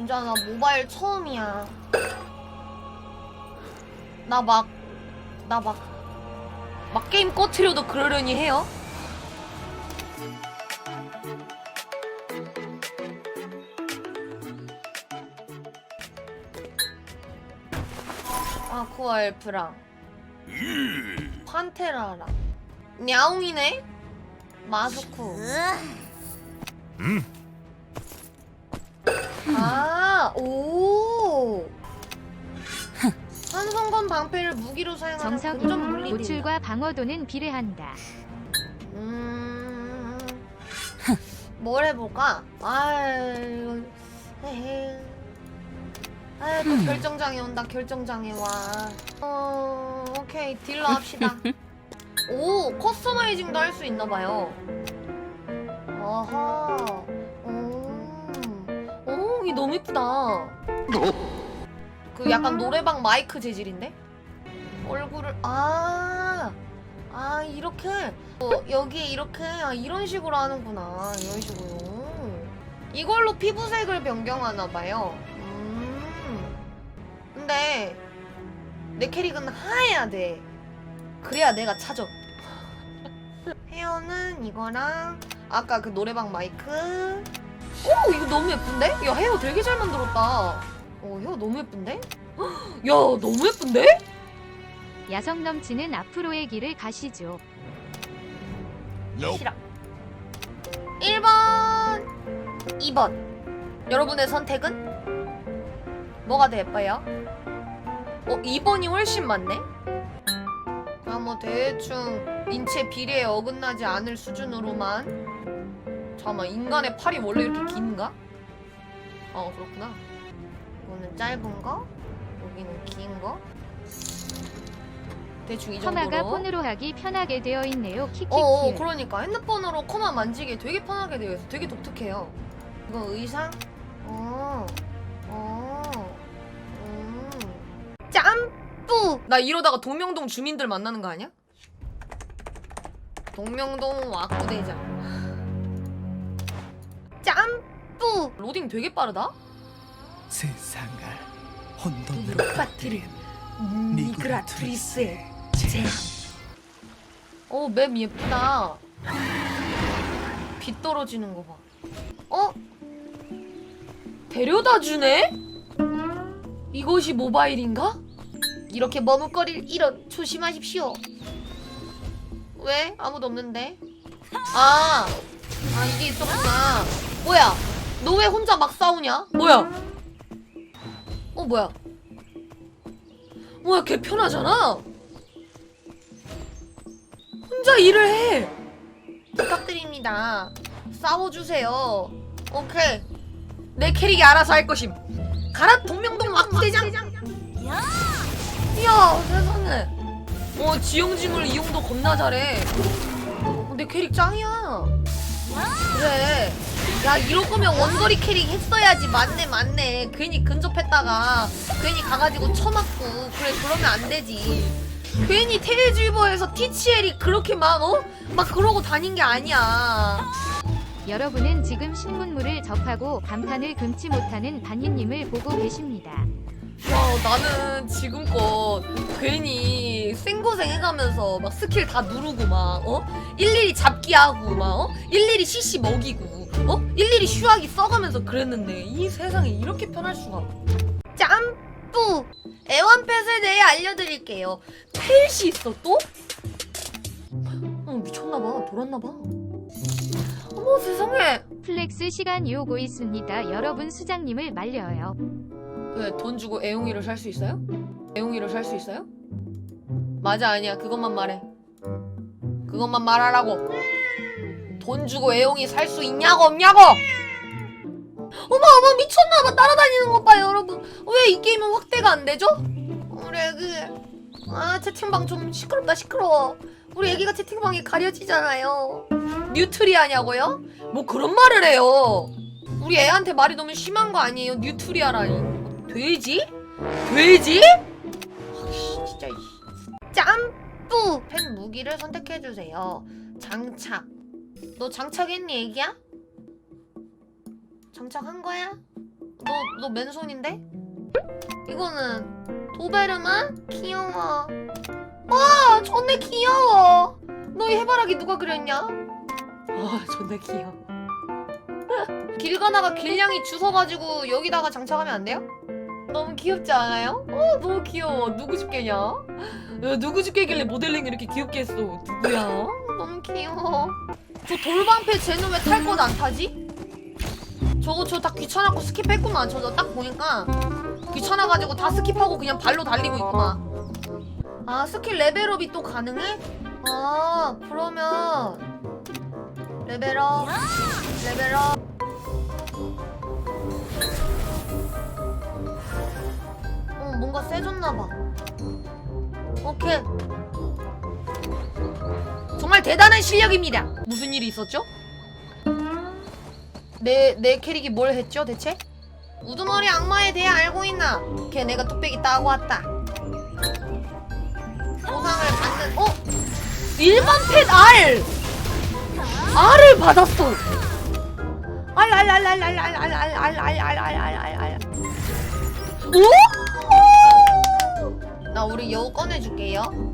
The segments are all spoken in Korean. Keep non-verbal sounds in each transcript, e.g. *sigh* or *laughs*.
진짜 나 모바일 처음이야. 나 막, 나 막, 막 게임 꺼트려도 그러려니 해요? 아쿠아 엘프랑 판테라랑 냐옹이네? 마스쿠 음. 아, 오. 산성건 방패를 무기로 사용하는 물리들. 노출과 방어도는 비례한다. 음. 뭘 해볼까? 아유. 아유, 또 결정장애 온다. 결정장애 와. 어, 오케이 딜러 합시다. *laughs* 오, 커스터마이징도 할 수 있나 봐요. 아하. 이 너무 예쁘다. 그 약간 노래방 마이크 재질인데? 얼굴을 아, 아 이렇게 어, 여기에 이렇게 아, 이런 식으로 하는구나. 이런 식으로. 이걸로 피부색을 변경하나 봐요. 음. 근데 내 캐릭은 하얘야 돼. 그래야 내가 찾아. *laughs* 헤어는 이거랑 아까 그 노래방 마이크. 오 이거 너무 예쁜데? 야 헤어 되게 잘 만들었다. 어 헤어 너무 예쁜데? *gasps* 야 너무 예쁜데? 야성 넘치는 앞으로의 길을 가시죠. 싫어. 1번, 2번. 여러분의 선택은 뭐가 더 예뻐요? 어 2번이 훨씬 많네. 그냥 뭐 대충 인체 비례에 어긋나지 않을 수준으로만. 잠깐만 인간의 팔이 원래 이렇게 긴가? 어 그렇구나. 이거는 짧은 거, 여기는 긴 거. 대충 이 정도로. 커마가 폰으로 하기 편하게 되어 있네요. 키키키. 어, 어 그러니까 핸드폰으로 코만 만지기 되게 편하게 되어 있어. 되게 독특해요. 이거 의상? 어, 어, 음. 짬뿌! 나 이러다가 동명동 주민들 만나는 거 아니야? 동명동 와꾸대장. 로딩 되게 빠르다? 세상을 혼돈으로 빠뜨린 빠뜨린 미그라트리스의 재앙. 어, 맵 예쁘다. 빛 떨어지는 거 봐. 어? 데려다 주네? 이것이 모바일인가? 이렇게 머뭇거릴 이런 조심하십시오. 왜? 아무도 없는데? 아, 아 이게 있었구나. 뭐야? 너 왜 혼자 막 싸우냐? 뭐야? 어 뭐야? 뭐야 걔 편하잖아. 혼자 일을 해. 부탁드립니다. 싸워주세요. 오케이. 내 캐릭이 알아서 할 것임. 가라 동명동 악부대장. 이야 세상에. 어 지형지물 이용도 겁나 잘해. 어, 내 캐릭 짱이야. 그래. 야 이럴 거면 원거리 캐릭 했어야지. 맞네 맞네. 괜히 근접했다가 괜히 가가지고 쳐맞고 그래 그러면 안 되지. 괜히 테일즈버에서 티치엘이 그렇게 막 어? 막 그러고 다닌 게 아니야. 여러분은 지금 신문물을 접하고 감탄을 금치 못하는 반인님을 보고 계십니다. 야 나는 지금껏 괜히 생고생 해가면서 막 스킬 다 누르고 막 어? 일일이 잡기 하고 막 어? 일일이 CC 먹이고 어? 일일이 슈하기 써가면서 그랬는데 이 세상에 이렇게 편할 수가 짬뿌 애완펫에 대해 알려드릴게요 펫이 있어 또? 어 미쳤나봐 돌았나봐 어머 세상에 플렉스 시간이 오고 있습니다. 여러분 수장님을 말려요. 왜 돈 주고 애용이를 살 수 있어요? 애용이를 살 수 있어요? 맞아 아니야 그것만 말해 그것만 말하라고 돈 주고 애용이 살 수 있냐고 없냐고! 어머 어머 미쳤나봐. 따라다니는 것 봐요 여러분. 왜 이 게임은 확대가 안 되죠? 우리 애기 아 채팅방 좀 시끄럽다 시끄러워. 우리 애기가 채팅방에 가려지잖아요. 뉴트리아냐고요? 뭐 그런 말을 해요. 우리 애한테 말이 너무 심한 거 아니에요 뉴트리아라니 돼지? 돼지? 아씨 진짜. 짬뿌 펜 무기를 선택해주세요. 장착 너 장착했니 애기야? 장착한 거야? 너 너 맨손인데? 이거는 도베르만? 귀여워. 와, 존내 귀여워. 너희 해바라기 누가 그렸냐? 아, 존내 귀여워. *laughs* 길 가다가 길냥이 주워가지고 여기다가 장착하면 안 돼요? 너무 귀엽지 않아요? 어, 너무 귀여워. 누구 집게냐? 야, 누구 집게길래 모델링 이렇게 귀엽게 했어? 누구야? 너무 귀여워. 저 돌방패 쟤는 왜 탈 것 안 타지? 저거 저 다 귀찮았고 스킵했구만. 저거 딱 보니까 귀찮아가지고 다 스킵하고 그냥 발로 달리고 있구만. 아 스킬 레벨업이 또 가능해? 아 그러면 레벨업 레벨업 어 뭔가 세졌나봐 오케이 정말 대단한 실력입니다 무슨 일이 있었죠? 내, 내 캐릭이 뭘 했죠 대체? 우두머리 악마에 대해 알고 있나? 걔 내가 뚝배기 따고 왔다 보상을 받는 어? 일반 펫 R! R을 받았어 R 오! 나 우리 여우 꺼내줄게요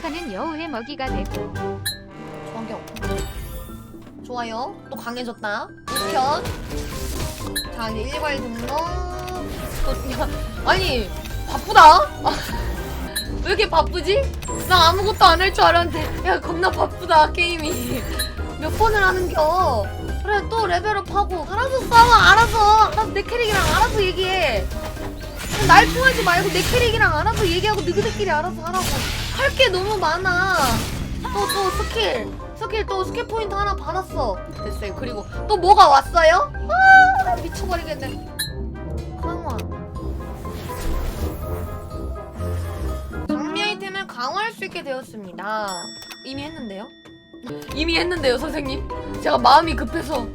쿼카는 여우의 먹이가 되고. 저격 좋아요. 또 강해졌다. 우편. 자 이제 일괄 야, 아니 바쁘다. *laughs* 왜 이렇게 바쁘지? 나 아무것도 안 할 줄 알았는데. 야 겁나 바쁘다 게임이. 몇 번을 하는겨. 그래 또 레벨업하고. 알아서 싸워 알아서. 알아서 내 캐릭이랑 알아서 얘기해. 날 통하지 말고 내 캐릭이랑 알아서 얘기하고 너희들끼리 알아서 하라고 할 게 너무 많아. 또 또 스킬. 스킬 또 스킬 포인트 하나 받았어. 됐어요. 그리고 또 뭐가 왔어요? 아 미쳐버리겠네. 강화 장미 아이템을 강화할 수 있게 되었습니다. 이미 했는데요? 이미 했는데요 선생님? 제가 마음이 급해서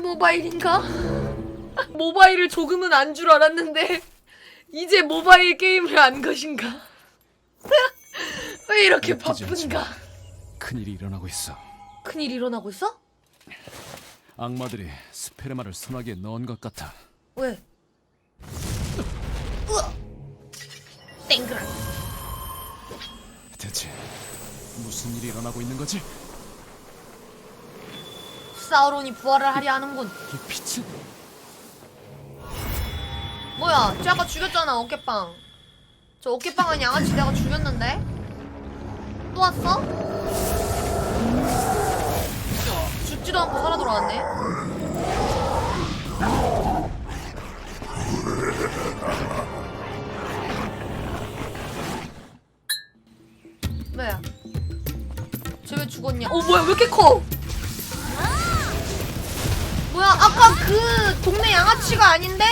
모바일인가? *laughs* 모바일을 조금은 안 줄 알았는데 이제 모바일 게임을 안 것인가? *laughs* 왜 이렇게 믿기지 바쁜가? 큰일이 일어나고 있어. 큰일 일어나고 있어? 악마들이 스페르마를 소나기에 넣은 것 같아. 왜? 으아! 땡그라 대체 무슨 일이 일어나고 있는 거지? 사우론이 부활을 하려 하는군. 이 빛은 뭐야 쟤 아까 죽였잖아 어깨빵. 저 어깨빵은 양아치 내가 죽였는데? 또 왔어? 죽지도 않고 살아 돌아왔네. 뭐야 쟤왜 죽었냐? 어 뭐야 왜 이렇게 커 동네 양아치가 아닌데?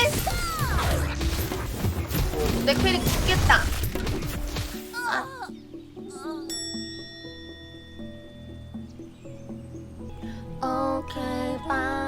내 캐릭 죽겠다. 오케이, 바